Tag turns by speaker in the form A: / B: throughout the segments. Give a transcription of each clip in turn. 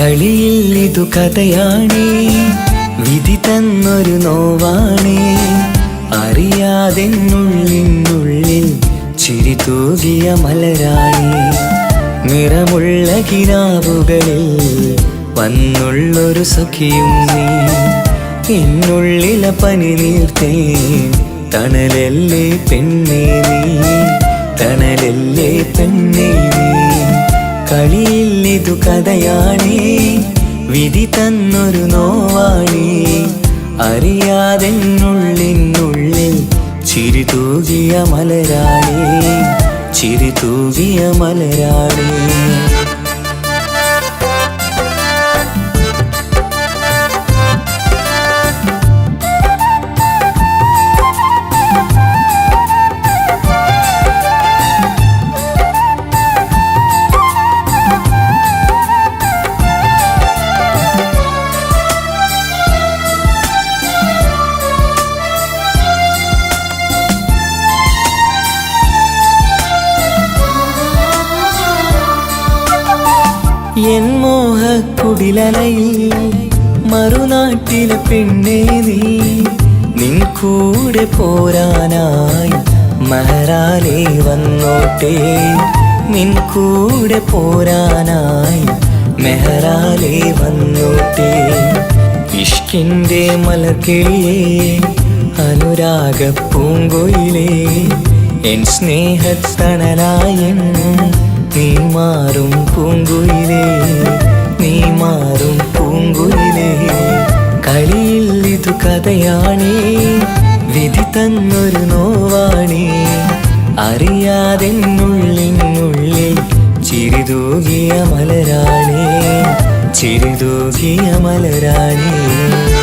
A: കളിയിൽ ഇതു കഥയാണേ. വിധി തന്നൊരു നോവാണേ. അറിയാതെന്നുള്ളിനുള്ളിൽ ചിരി തൂകിയ മലരാണി. നിറമുള്ള കിനാവുകളിൽ വന്നുള്ളൊരു സഖിയും നീ. എന്നുള്ളിലെ പനി നീർത്തേ തണലല്ലേ പെണ്ണേ നീ. തണലല്ലേ പെണ്ണേ നീ. കളിയിൽ ഇതു കഥയാണേ. വിധി തന്നൊരു നോവാണേ. അറിയാതെന്നുള്ളിനുള്ളിൽ ചിരി തൂകിയ മലരാണേ ചിരി തൂകിയ മലരാണേ മോഹക്കുടിലലയിൽ മറുനാട്ടിലെ പെണ്ണേ നീ. നിൻ കൂടെ പോരാനായി മഹരാലേ വന്നോട്ടെ. നിൻ കൂടെ പോരാനായി മെഹറാലേ വന്നോട്ടെ. ഇഷ്കിന്റെ മലക്കിളിയേ അനുരാഗ പൂങ്കൊയിലേ. എൻ സ്നേഹത്തണലായെന്നും നീ മാറും പൂങ്കുയിലേ. നീ മാറും പൂങ്കുയിലേ കളിയിൽ ഇതു കഥയാണേ. വിധി തന്നൊരു നോവാണേ. അറിയാതെന്നുള്ളിനുള്ളിൽ ചിരിതൂകിയ മലരാണേ. ചിരിതൂകിയ മലരാണേ.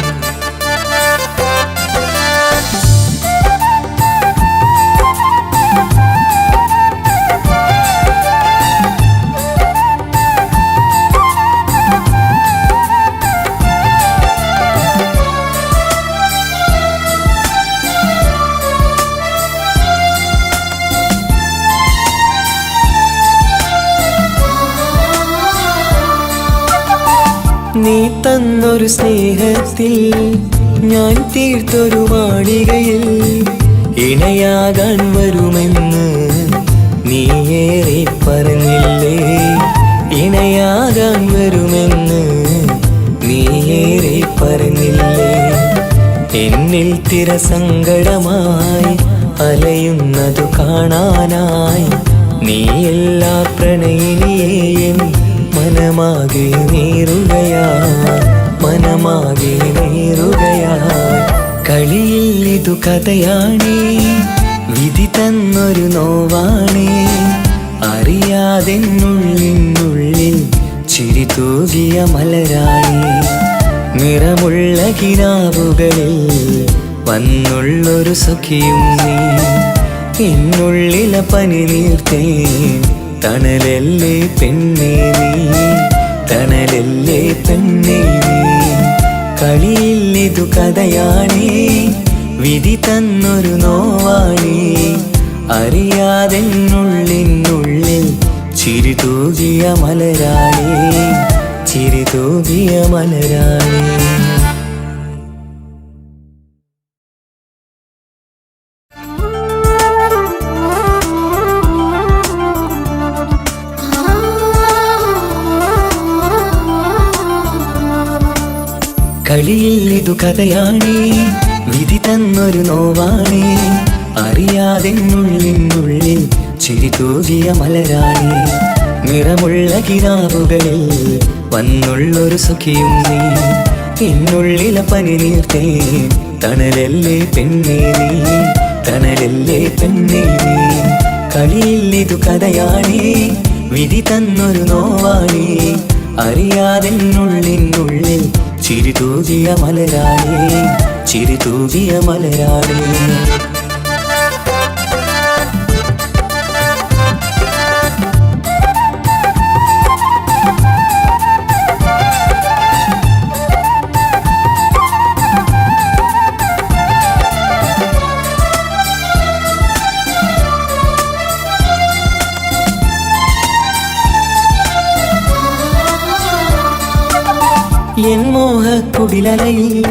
A: തന്നൊരു സ്നേഹത്തിൽ ഞാൻ തീർത്തൊരു മാളികയിൽ ഇണയാകാൻ വരുമെന്ന് നീയേറെ പറഞ്ഞില്ലേ? ഇണയാകാൻ വരുമെന്ന് നീയേറെ പറഞ്ഞില്ലേ? എന്നിൽ തിരസങ്കടമായി അലയുന്നതു കാണാനായി നീ എല്ലാ പ്രണയിനിയേയും മനമാകെ നീറുകയാ മനമാകെ നീറുകയാ കളിയിൽ ഇതു കഥയാണേ. വിധി തന്നൊരു നോവാണേ. അറിയാതെന്നുള്ളിനുള്ളിൽ ചിരി തൂകിയ മലരാണി. നിറമുള്ള കിനാവുകളിൽ വന്നുള്ളൊരു സഖിയും നീ. എന്നുള്ളിലെ പനി നീർത്തേ തണലല്ലേ പെണ്ണേ നീ. തണലല്ലേ പെണ്ണേ നീ. കളിയിൽ ഇതു കഥയാണേ. വിധി തന്നൊരു നോവാണേ. അറിയാതെന്നുള്ളിനുള്ളിൽ ചിരി തൂകിയ മലരാണേ. ചിരി തൂകിയ മലരാണേ. കളിയിൽ ഇതു കഥയാണേ. വിധി തന്നൊരു നോവാണേ. അറിയാതെന്നുള്ളിനുള്ളിൽ ചിരി തൂകിയ മലരാണേ. നിറമുള്ള കിരാവുകളിൽ വന്നുള്ളൊരു സുഖിയും നീ. എന്നുള്ളിലെ പനി നീർത്തേ. തണലല്ലേ പെണ്ണേ നീ. തണലല്ലേ പെണ്ണേ നീ. കളിയിൽ ഇതു കഥയാണേ. വിധി തന്നൊരു നോവാണേ. അറിയാതെന്നുള്ളിനുള്ളിൽ ചിരി തൂകിയ മലരാളി ചിരി തൂകിയ മലരാണേ എൻ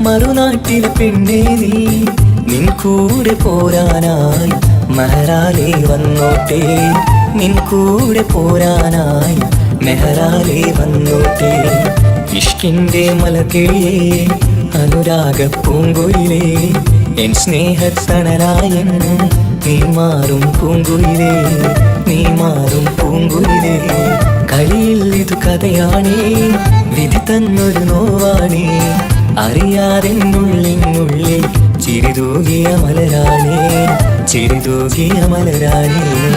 A: മറുനാട്ടിൽ പെണ്ണേ നീ. നിൻ കൂടെ പോരാനായി മെഹറാലെ വന്നോട്ടെ. നിൻ കൂടെ പോരാനായി മെഹറാലെ വന്നോട്ടെ. ഇഷ്കിന്റെ മലക്കിളിയെ അനുരാഗ പൂങ്കുയിലേ. എൻ സ്നേഹത്തണലായൻ നീ മാറും പൂങ്കുയിലേ. നീ മാറും പൂങ്കുയിലേ. കളിയിൽ ഇതു കഥയാണേ. വിധി തന്നൊരു നോവാണേ. അറിയാതെന്നുള്ളിനുള്ളിൽ ചിരിതൂകിയ മലരാണേ. ചിരിതൂകിയ മലരാണേ.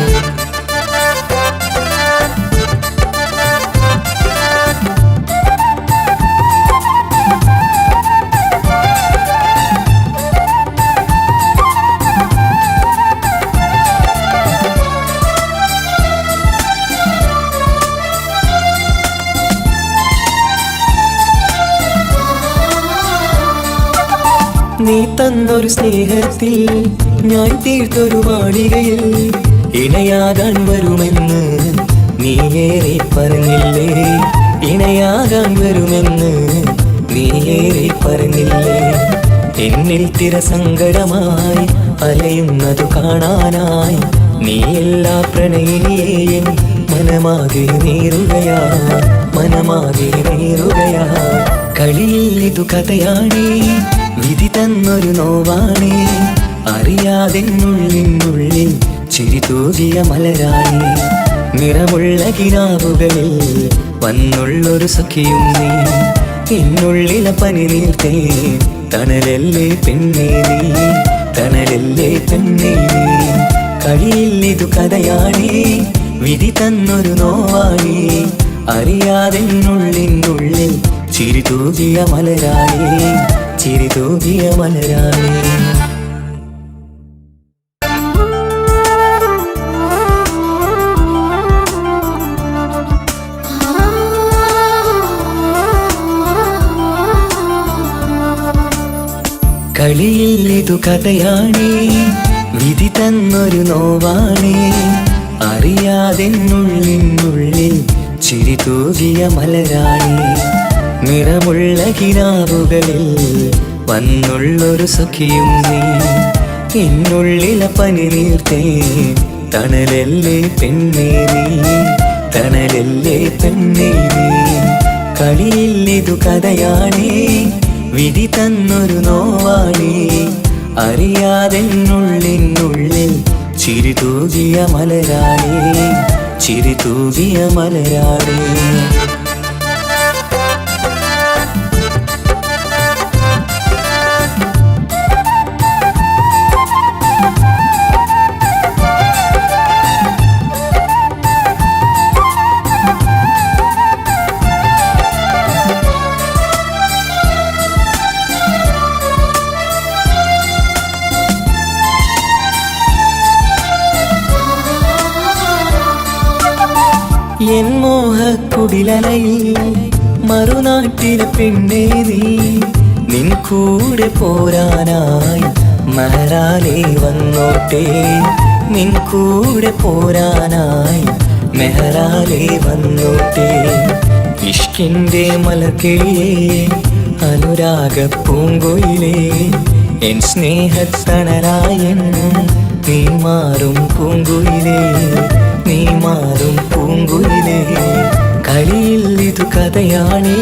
A: നീ തന്നൊരു സ്നേഹത്തിൽ ഞാൻ തീർത്തൊരു വാടികയിൽ ഇണയാകാൻ വരുമെന്ന് നീ ഏറെ പറഞ്ഞില്ലേ? ഇണയാകാൻ വരുമെന്ന് നീ ഏറെ പറഞ്ഞില്ലേ? എന്നിൽ തിരസങ്കടമായി അലയുന്നത് കാണാനായി നീ എല്ലാ പ്രണയിനിയെയും മനമാകെ നേരുകയാ മനമാകെ നേരുകയാ. കളിയിൽ ഇതു കഥയാണേ. വിധി തന്നൊരു നോവാണേ. ഉള്ളിനുള്ളിൽ ചിരി തൂകിയ മലരാണി. നിറമുള്ള കിനാവുകളിൽ വന്നുള്ളൊരു സഖിയും നീ എന്നുള്ളിലെ പനി നീർത്തേ. തണലല്ലേ പെണ്ണേ നീ. തണലല്ലേ പെണ്ണേ നീ. കഴിയില്ലിതു കഥയാണേ. വിധി തന്നൊരു നോവാണേ. അറിയാതെന്നുള്ളിനുള്ളിൽ ചിരി തൂകിയ മലരാളി ചിരി തൂകിയ മലരാളി കളിയിൽ ഇതു കഥയാണേ വിധി തന്നൊരു നോവാണേ. അറിയാതെന്നുള്ളിനുള്ളിൽ ചിരി തൂകിയ മലരാണി. നിറമുള്ള കിനാവുകളിൽ വന്നുള്ളൊരു സഖിയും നീ. എന്നുള്ളില പനി നീർത്തേ തണലല്ലേ പെണ്ണേ നീ. തണലല്ലേ പെണ്ണേ നീ. കളിയിൽ ഇതു കഥയാണേ വിധി തന്നൊരു നോവാണേ. അറിയാതെന്നുള്ളിനുള്ളിൽ ചിരി തൂകിയ മലരാണേ ചിരി തൂകിയ മലരാണേ. എൻ മോഹക്കുടിലലയിൽ മറുനാട്ടിലെ പെണ്ണേ നിൻ കൂടെ പോരാനായി മഹരാലേ വന്നോട്ടെ. നിൻ കൂടെ പോരാനായി മെഹറാലേ വന്നോട്ടെ. ഇഷ്കിന്റെ മലക്കിളിയേ അനുരാഗ പൂങ്കൊയിലേ എൻ സ്നേഹത്തണലായൻ നീ മാറും പൂങ്കുയിലേ. നീ മാറും പൂങ്കുയിലേ കളിയിൽ ഇതു കഥയാണേ.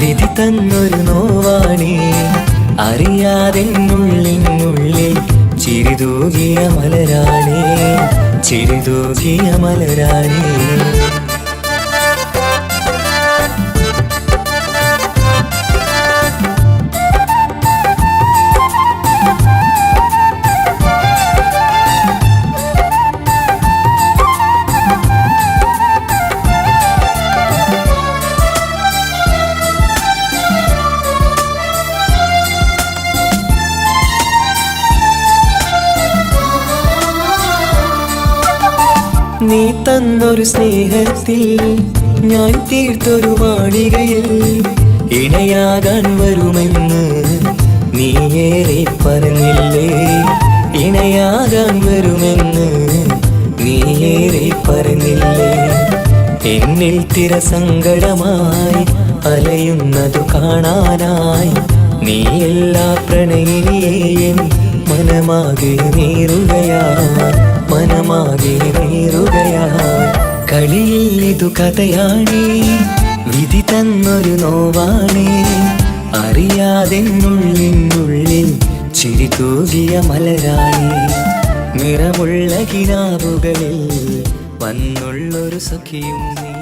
A: വിധി തന്നൊരു നോവാണേ. അറിയാതെന്നുള്ളിനുള്ളിൽ ചിരിതൂകിയ മലരാണേ. ചിരിതൂകിയ മലരാണേ. നീ തന്നൊരു സ്നേഹത്തിൽ ഞാൻ തീർത്തൊരു മാളികയിൽ ഇണയാകാൻ വരുമെന്ന് നീ ഏറെ പറഞ്ഞില്ലേ? ഇണയാകാൻ വരുമെന്ന് നീ ഏറെ പറഞ്ഞില്ലേ? എന്നിൽ തിരസങ്കടമായി അലയുന്നതു കാണാനായി നീ എല്ലാ പ്രണയിനിയെയും മനമാകെ നേറുകയായി ഇതു കഥയാണേ? വിധി തന്നൊരു നോവാണേ. അറിയാതെന്നുള്ളിനുള്ളിൽ ചിരി തൂകിയ മലരാണി. നിറമുള്ള കിനാവുകളിൽ വന്നുള്ളൊരു സഖിയും നീ